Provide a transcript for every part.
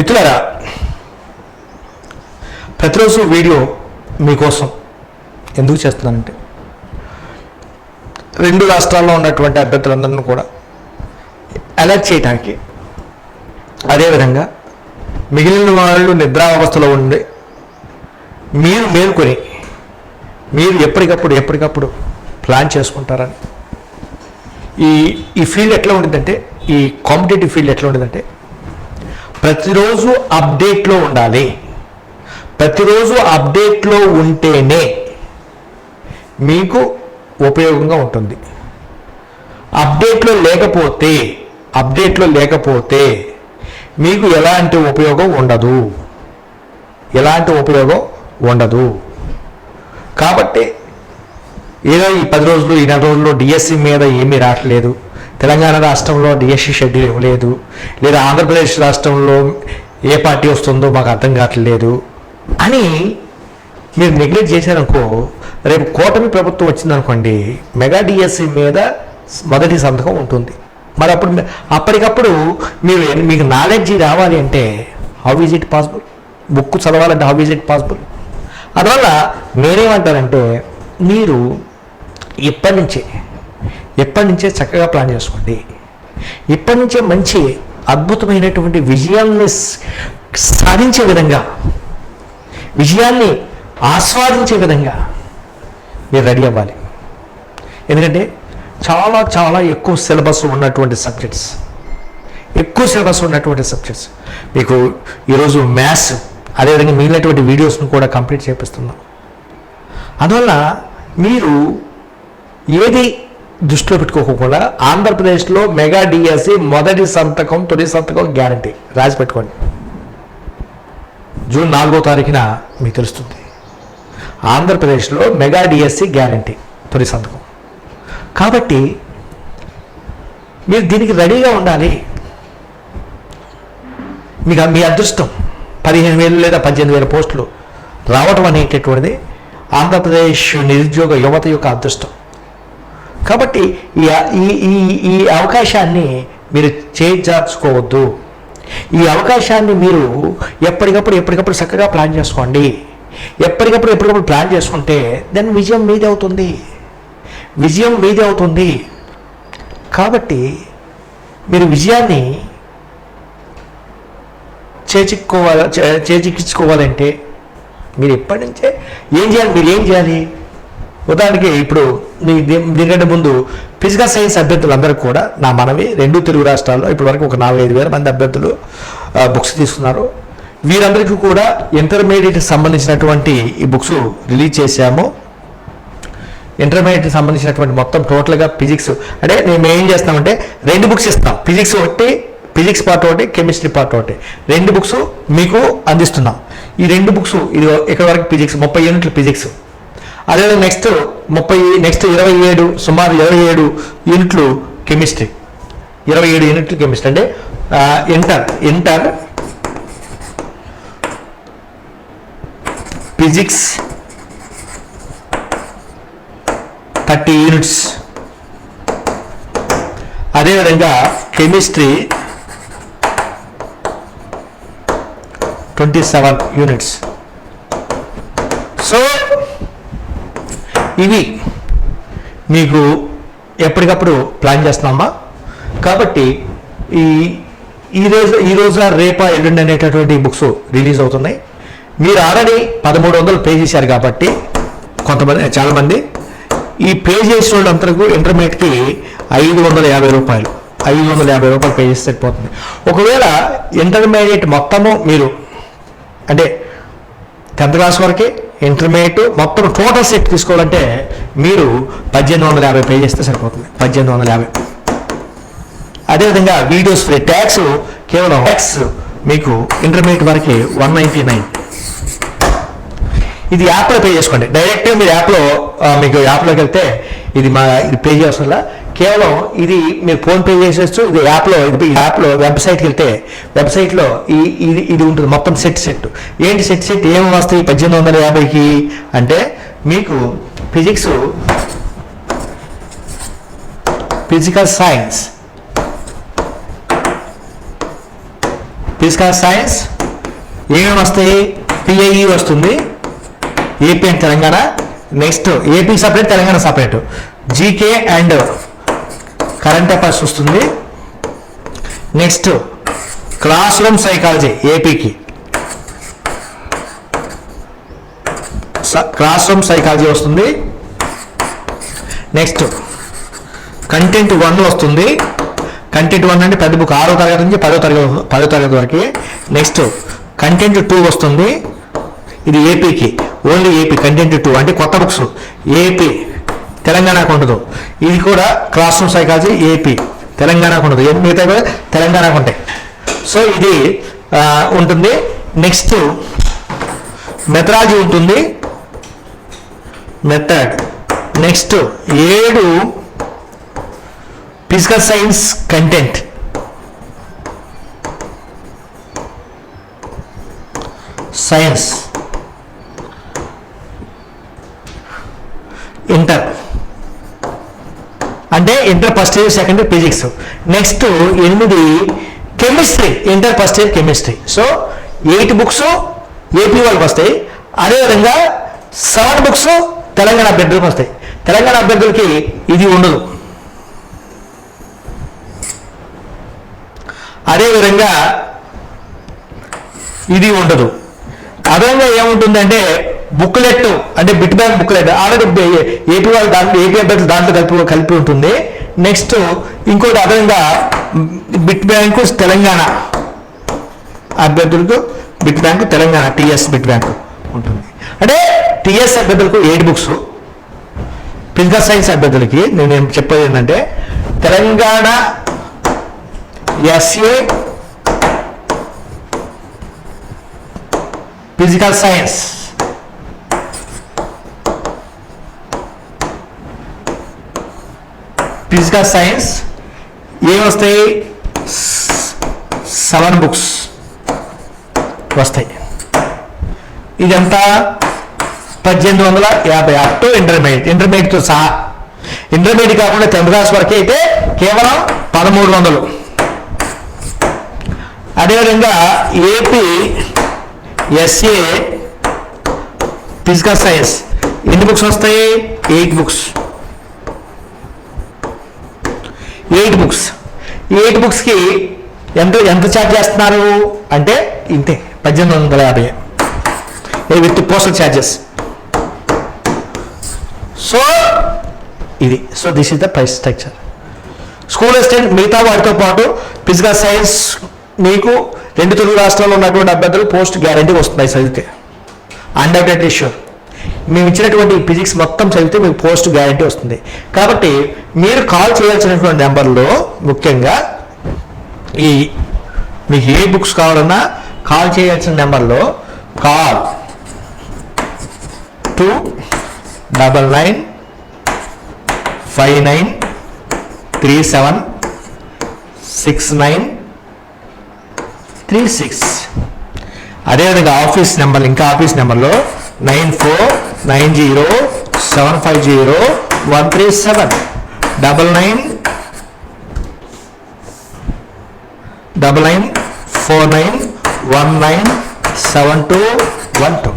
మిత్రులరా ప్రతిరోజు వీడియో మీకోసం ఎందుకు చేస్తున్నానంటే రెండు రాష్ట్రాల్లో ఉన్నటువంటి అభ్యర్థులందరినీ కూడా అలర్ట్ చేయడానికి అదేవిధంగా మిగిలిన వాళ్ళు నిద్రావస్థలో ఉండి మీరు మేలుకొని మీరు ఎప్పటికప్పుడు ఎప్పటికప్పుడు ప్లాన్ చేసుకుంటారని ఈ ఈ ఫీల్డ్ ఎట్లా ఉండిందంటే ఈ కాంపిటేటివ్ ఫీల్డ్ ఎట్లా ఉండిందంటే ప్రతిరోజు అప్డేట్లో ఉండాలి. ప్రతిరోజు అప్డేట్లో ఉంటేనే మీకు ఉపయోగంగా ఉంటుంది. అప్డేట్లో లేకపోతే అప్డేట్లో లేకపోతే మీకు ఎలాంటి ఉపయోగం ఉండదు. ఎలాంటి ఉపయోగం ఉండదు. కాబట్టి ఏదో ఈ పది రోజులు ఈ నెల రోజుల్లో డిఎస్సి మీద ఏమీ రావట్లేదు తెలంగాణ రాష్ట్రంలో డిఎస్సి షెడ్యూల్ ఇవ్వలేదు లేదా ఆంధ్రప్రదేశ్ రాష్ట్రంలో ఏ పార్టీ వస్తుందో మాకు అర్థం కావట్లేదు అని మీరు నెగ్లెక్ట్ చేశారనుకో రేపు కూటమి ప్రభుత్వం వచ్చిందనుకోండి మెగా డిఎస్సి మీద మొదటి సంతకం ఉంటుంది. మరి అప్పుడు అప్పటికప్పుడు మీరు మీకు నాలెడ్జ్ రావాలి అంటే how is it possible book చదవాలంటే హౌ ఈజ్ ఇట్ పాసిబుల్ అందువల్ల నేనేమంటానంటే మీరు ఇప్పటి నుంచే ఎప్పటి నుంచే చక్కగా ప్లాన్ చేసుకోండి. ఇప్పటి నుంచే మంచి అద్భుతమైనటువంటి విజయాల్ని సాధించే విధంగా విజయాల్ని ఆస్వాదించే విధంగా మీరు రెడీ అవ్వాలి. ఎందుకంటే చాలా చాలా ఎక్కువ సిలబస్ ఉన్నటువంటి సబ్జెక్ట్స్ ఎక్కువ సిలబస్ ఉన్నటువంటి సబ్జెక్ట్స్. మీకు ఈరోజు మ్యాథ్స్ అదేవిధంగా మిగిలినటువంటి వీడియోస్ను కూడా కంప్లీట్ చేపిస్తున్నాం. అందువల్ల మీరు ఏది దృష్టిలో పెట్టుకోకుండా ఆంధ్రప్రదేశ్లో మెగా డిఎస్సి మొదటి సంతకం తొలి సంతకం గ్యారంటీ. రాసి పెట్టుకోండి. జూన్ నాలుగో తారీఖున మీకు తెలుస్తుంది. ఆంధ్రప్రదేశ్లో మెగా డిఎస్సి గ్యారంటీ తొలి సంతకం. కాబట్టి మీరు దీనికి రెడీగా ఉండాలి. మీకు మీ అదృష్టం పదిహేను వేలు లేదా పద్దెనిమిది వేల పోస్టులు రావటం అనేటటువంటిది ఆంధ్రప్రదేశ్ నిరుద్యోగ యువత యొక్క అదృష్టం. కాబట్టి ఈ ఈ ఈ ఈ అవకాశాన్ని మీరు చేజార్చుకోవద్దు. ఈ అవకాశాన్ని మీరు ఎప్పటికప్పుడు ఎప్పటికప్పుడు చక్కగా ప్లాన్ చేసుకోండి. ఎప్పటికప్పుడు ఎప్పటికప్పుడు ప్లాన్ చేసుకుంటే దెన్ విజయం మీదే అవుతుంది. విజయం మీదే అవుతుంది. కాబట్టి మీరు విజయాన్ని చేజిక్కోవాల చే- చేజిక్కించుకోవాలంటే మీరు ఎప్పటి నుంచే ఏం చేయాలి మీరు ఏం చేయాలి? ఉదాహరణకి ఇప్పుడు దీనికంటే ముందు ఫిజికల్ సైన్స్ అభ్యర్థులందరూ కూడా నా మనవి రెండు తెలుగు రాష్ట్రాల్లో ఇప్పటి వరకు ఒక నాలుగు ఐదు వేల మంది అభ్యర్థులు బుక్స్ తీసుకున్నారు. వీరందరికీ కూడా ఇంటర్మీడియట్ సంబంధించినటువంటి ఈ బుక్స్ రిలీజ్ చేశాము. ఇంటర్మీడియట్ సంబంధించినటువంటి మొత్తం టోటల్గా ఫిజిక్స్ అంటే మేము ఏం చేస్తామంటే రెండు బుక్స్ ఇస్తాం. ఫిజిక్స్ ఒకటి ఫిజిక్స్ పార్ట్ ఒకటి కెమిస్ట్రీ పార్ట్ ఒకటి. రెండు బుక్స్ మీకు అందిస్తున్నాం. ఈ రెండు బుక్స్ ఇది ఇక్కడ వరకు ఫిజిక్స్ ముప్పై యూనిట్లు ఫిజిక్స్ అదేవిధంగా నెక్స్ట్ ముప్పై నెక్స్ట్ ఇరవై ఏడు సుమారు ఇరవై ఏడు యూనిట్లు కెమిస్ట్రీ ఇరవై ఏడు యూనిట్లు కెమిస్ట్రీ అంటే inter inter physics thirty units అదేవిధంగా chemistry twenty seven units so ఇవి మీకు ఎప్పటికప్పుడు ప్లాన్ చేస్తున్నామా? కాబట్టి ఈ ఈ రోజు ఈ రోజున రేపా ఎల్లుండి అనేటటువంటి బుక్స్ రిలీజ్ అవుతున్నాయి. మీరు ఆల్రెడీ పదమూడు వందలు పే చేశారు కాబట్టి కొంతమంది చాలామంది ఈ పే చేసిన వాళ్ళందరికీ ఇంటర్మీడియట్కి ఐదు వందల యాభై రూపాయలు ఐదు వందల యాభై రూపాయలు పే చేస్తే సరిపోతుంది. ఒకవేళ ఇంటర్మీడియట్ మొత్తము మీరు అంటే టెన్త్ క్లాస్ వరకే ఇంటర్మీడియట్ మొత్తం టోటల్ సెట్ తీసుకోవాలంటే మీరు పద్దెనిమిది వందల యాభై పే చేస్తే సరిపోతుంది. పద్దెనిమిది వందల యాభై. అదేవిధంగా వీడియోస్ ఫ్రీ. ట్యాక్స్ కేవలం ట్యాక్స్ మీకు ఇంటర్మీడియట్ వరకు వన్ నైంటీ నైన్. ఇది యాప్లో పే చేసుకోండి. డైరెక్ట్గా మీరు యాప్లో మీకు యాప్లోకి వెళ్తే ఇది మా ఇది పే చేయాల్సిన కేవలం ఇది మీరు ఫోన్పే చేసేస్తూ ఇది యాప్లో ఇది ఈ యాప్లో వెబ్సైట్కి వెళ్తే వెబ్సైట్లో ఈ ఇది ఇది ఉంటుంది మొత్తం సెట్ సెట్ ఏంటి సెట్ సెట్ ఏం వస్తాయి? పద్దెనిమిది వందల యాభైకి? అంటే మీకు physics physical science physical science ఏమేమి వస్తాయి? పిఐఈ వస్తుంది. AP and Telangana next AP separate Telangana separate GK and current affairs వస్తుంది. నెక్స్ట్ క్లాస్ రూమ్ సైకాలజీ ఏపీకి క్లాస్ రూమ్ సైకాలజీ వస్తుంది. నెక్స్ట్ కంటెంట్ వన్ వస్తుంది. కంటెంట్ వన్ అంటే పెద్ద బుక్ ఆరో తరగతి నుంచి పదో తరగతి పదో తరగతి వరకు. నెక్స్ట్ కంటెంట్ టూ వస్తుంది. ఇది ఏపీకి ఓన్లీ ఏపీ కంటెంట్ టూ అంటే కొత్త బుక్స్ ఏపీ తెలంగాణకు ఉండదు. ఇది కూడా క్లాస్ రూమ్ సైకాలజీ ఏపీ తెలంగాణకు ఉండదు. ఏ- మిగతా కూడా తెలంగాణకు ఉంటాయి. సో ఇది ఉంటుంది. నెక్స్ట్ మెథడాలజీ ఉంటుంది. మెథడ్ నెక్స్ట్ ఏడు physical science content science inter అంటే inter first year second year physics next ఎనిమిది chemistry inter first year chemistry so eight books AP వాళ్ళకి వస్తాయి. అదేవిధంగా సెవెన్ బుక్స్ తెలంగాణ అభ్యర్థులకు వస్తాయి. తెలంగాణ అభ్యర్థులకి ఇది ఉండదు. అదేవిధంగా ఇది ఉండదు. అదనంగా ఏముంటుందంటే బుక్లెట్ అంటే bit bank booklet already AP వాళ్ళు దాంట్లో ఏపీ అభ్యర్థులు దాంట్లో కలిపి కలిపి ఉంటుంది. నెక్స్ట్ ఇంకోటి అదనంగా బిట్ బ్యాంకు తెలంగాణ అభ్యర్థులకు bit bank Telangana TS bit bank ఉంటుంది. అంటే టిఎస్ అభ్యర్థులకు ఎయిట్ బుక్స్ ఫిజికల్ సైన్స్ అభ్యర్థులకి నేను చెప్పేది ఏంటంటే Telangana SA physical science physical science ఏమొస్తాయి సెవెన్ బుక్స్ వస్తాయి ఇదంతా పద్దెనిమిది వందల యాభై అప్ టు ఇంటర్మీడియట్ ఇంటర్మీడియట్తో సహా. ఇంటర్మీడియట్ కాకుండా టెన్త్ క్లాస్ వరకు అయితే కేవలం పదమూడు వందలు. అదేవిధంగా ఏపీ ఎస్ఏ ఫిజికల్ సైన్స్ ఎన్ని బుక్స్ వస్తాయి? Eight books eight books eight బుక్స్కి ఎంత ఎంత ఛార్జ్ చేస్తున్నారు? అంటే ఇంతే పద్దెనిమిది వందల యాభై. విత్ పోస్టల్ ఛార్జెస్ సో ఇది. So this is the price structure school assistant మిగతా వాటితో పాటు ఫిజికల్ సైన్స్ మీకు రెండు తెలుగు రాష్ట్రాల్లో ఉన్నటువంటి అభ్యర్థులు పోస్ట్ గ్యారంటీ వస్తున్నాయి చదివితే అన్డౌటెడ్లీ ఇష్యూ మేము ఇచ్చినటువంటి ఫిజిక్స్ మొత్తం చదివితే మీకు పోస్ట్ గ్యారంటీ వస్తుంది. కాబట్టి మీరు కాల్ చేయాల్సినటువంటి నెంబర్లో ముఖ్యంగా ఈ మీకు ఏ బుక్స్ కావాలన్నా కాల్ చేయాల్సిన నెంబర్లో call two double nine five nine three seven six nine three six అదేవిధంగా ఆఫీస్ నెంబర్ ఇంకా ఆఫీస్ నెంబర్లో nine four nine zero seven five zero one three seven double nine double nine four nine one nine seven two one two.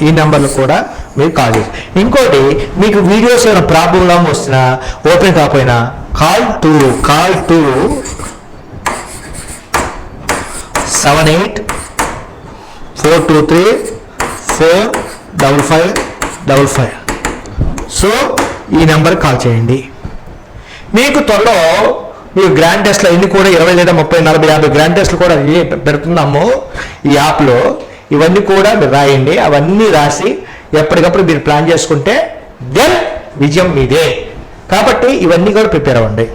ఈ నెంబర్లు కూడా మీరు call చేసి ఇంకోటి మీకు వీడియోస్ ఏమైనా ప్రాబ్లం వస్తున్నా ఓపెన్ కాకపోయినా call to call to seven eight four two three four double five double five. So ఈ నెంబర్కి కాల్ చేయండి. మీకు త్వరలో మీకు గ్రాండ్ టెస్ట్లు అన్ని కూడా ఇరవై లేదా ముప్పై నలభై యాభై గ్రాండ్ టెస్ట్లు కూడా పెడుతున్నాము ఈ యాప్లో ఇవన్నీ కూడా మీరు రాయండి. అవన్నీ రాసి ఎప్పటికప్పుడు మీరు ప్లాన్ చేసుకుంటే దెన్ విజయం మీదే. కాబట్టి ఇవన్నీ కూడా ప్రిపేర్ అవ్వండి.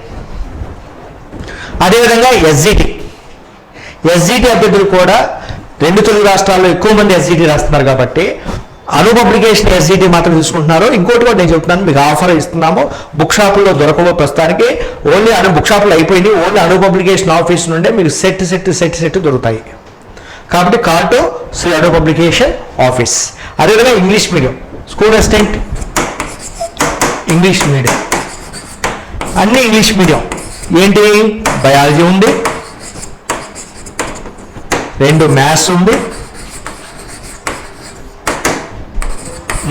అదేవిధంగా ఎస్జిటి. ఎస్జిటి అభ్యర్థులు కూడా రెండు తెలుగు రాష్ట్రాల్లో ఎక్కువ మంది ఎస్జిటి రాస్తున్నారు కాబట్టి అను పబ్లికేషన్ ఎస్జిటి మాత్రం తీసుకుంటున్నారు ఇంకోటి కూడా నేను చెప్తున్నాను మీకు ఆఫర్ ఇస్తున్నాము. బుక్ షాపుల్లో దొరకవు ప్రస్తుతానికి. ఓన్లీ అను బుక్ షాపులు అయిపోయింది ఓన్లీ అను పబ్లికేషన్ ఆఫీస్ నుండే మీకు సెట్ సెట్ సెట్ సెట్ దొరుకుతాయి. కాబట్టి call Shri Anu publication office. అదేవిధంగా English medium. School assistant English medium. అన్ని ఇంగ్లీష్ మీడియం. ఏంటి? బయాలజీ ఉంది. రెండు మ్యాథ్స్ ఉంది.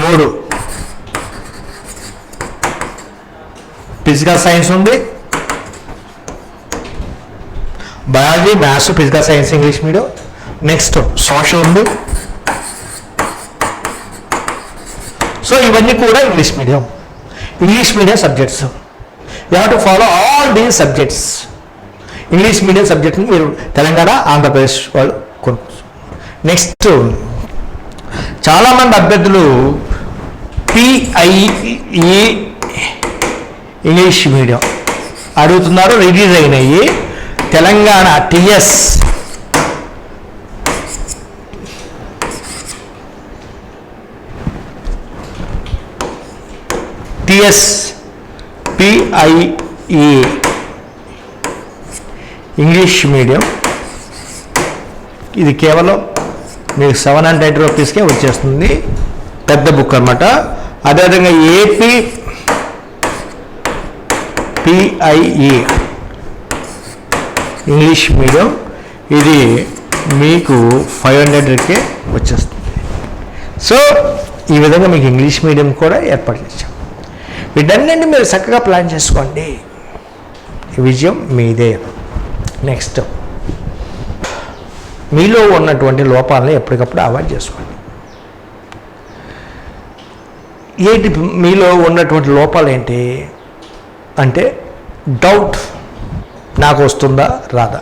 మూడు. ఫిజికల్ సైన్స్ ఉంది. Biology maths physical science English medium next social ఉంది. సో ఇవన్నీ కూడా English medium English medium subjects you have to follow all these subjects English medium సబ్జెక్ట్ని మీరు తెలంగాణ ఆంధ్రప్రదేశ్ వాళ్ళు కొనుక్కోవచ్చు. నెక్స్ట్ చాలామంది అభ్యర్థులు పిఐఈ ఇంగ్లీష్ మీడియం అడుగుతున్నారు రిలీజ్ అయినాయి. Telangana TS TS PIE English medium ఇది కేవలం మీకు సెవెన్ హండ్రెడ్ రూపీస్కే వచ్చేస్తుంది పెద్ద బుక్ అనమాట అదేవిధంగా ఏపీ పిఐఈ ఇంగ్లీష్ మీడియం ఇది మీకు ఫైవ్ హండ్రెడ్కే వచ్చేస్తుంది. సో ఈ విధంగా మీకు ఇంగ్లీష్ మీడియం కూడా ఏర్పాటు చేశాం. వీటన్నింటినీ మీరు చక్కగా ప్లాన్ చేసుకోండి. విజయం మీదే. నెక్స్ట్ మీలో ఉన్నటువంటి లోపాలను ఎప్పటికప్పుడు అవాయిడ్ చేసుకోండి. ఏంటి మీలో ఉన్నటువంటి లోపాలు ఏంటి? అంటే డౌట్ నాకు వస్తుందా? రాదా.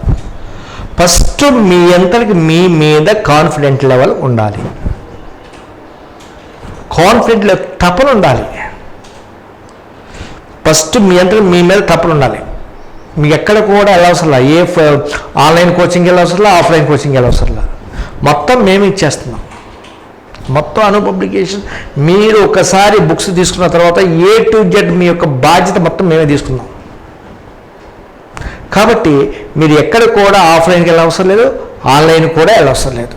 ఫస్ట్ మీ అంతటికి మీ మీద కాన్ఫిడెంట్ లెవెల్ ఉండాలి. కాన్ఫిడెంట్ లెవెల్ తపన ఉండాలి ఫస్ట్ మీ అంతటి మీ మీద తపన ఉండాలి మీకు ఎక్కడ కూడా వెళ్ళవసరలా. ఏ ఫ- ఆన్లైన్ కోచింగ్ వెళ్ళవసరలా ఆఫ్లైన్ కోచింగ్ వెళ్ళవసరలా. మొత్తం మేము ఇచ్చేస్తున్నాం. మొత్తం అను పబ్లికేషన్. మీరు ఒకసారి బుక్స్ తీసుకున్న తర్వాత ఏ టు జెడ్ మీ యొక్క బాధ్యత మొత్తం మేమే తీసుకున్నాం. కాబట్టి మీరు ఎక్కడ కూడా ఆఫ్లైన్కి వెళ్ళవసరం లేదు ఆన్లైన్ కూడా వెళ్ళవసరం లేదు.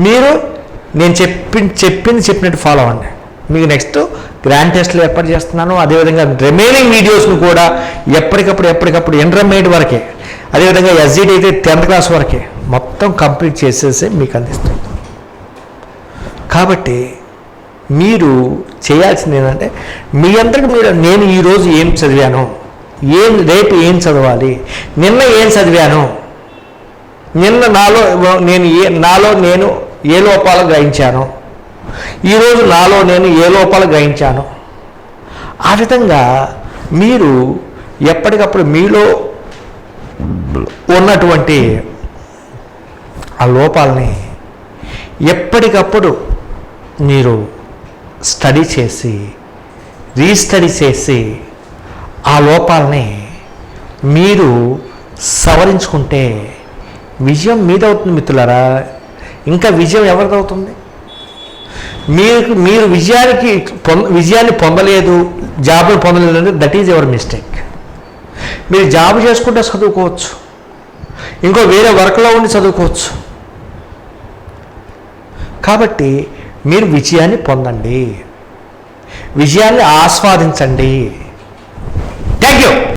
మీరు నేను చెప్పి చెప్పింది చెప్పినట్టు ఫాలో అవ్వండి. మీకు నెక్స్ట్ గ్రాండ్ టెస్ట్లు ఏర్పాటు చేస్తున్నాను అదేవిధంగా రిమైనింగ్ వీడియోస్ను కూడా ఎప్పటికప్పుడు ఎప్పటికప్పుడు ఇంటర్మీడియట్ వరకే అదేవిధంగా ఎస్జిడి అయితే టెన్త్ క్లాస్ వరకే మొత్తం కంప్లీట్ చేసేసి మీకు అందిస్తుంది కాబట్టి మీరు చేయాల్సింది ఏంటంటే మీ అందరికి మీరు నేను ఈరోజు ఏం చదివాను? ఏం రేపు ఏం చదవాలి? నిన్న ఏం చదివాను? నిన్న నాలో నేను ఏ నాలో నేను ఏ లోపాలు గ్రహించాను? ఈరోజు నాలో నేను ఏ లోపాలు గ్రహించాను? ఆ విధంగా మీరు ఎప్పటికప్పుడు మీలో ఉన్నటువంటి ఆ లోపాలని ఎప్పటికప్పుడు మీరు స్టడీ చేసి రీస్టడీ చేసి ఆ లోపాలని మీరు సవరించుకుంటే విజయం మీదవుతుంది మిత్రులారా. ఇంకా విజయం ఎవరిదవుతుంది? మీకు మీరు విజయానికి పొంద విజయాన్ని పొందలేదు జాబ్ని పొందలేదు అంటే దట్ ఈజ్ ఎవర్ మిస్టేక్ మీరు జాబ్ చేసుకుంటే చదువుకోవచ్చు. ఇంకో వేరే వర్క్లో ఉండి చదువుకోవచ్చు. కాబట్టి మీరు విజయాన్ని పొందండి. విజయాన్ని ఆస్వాదించండి. Thank you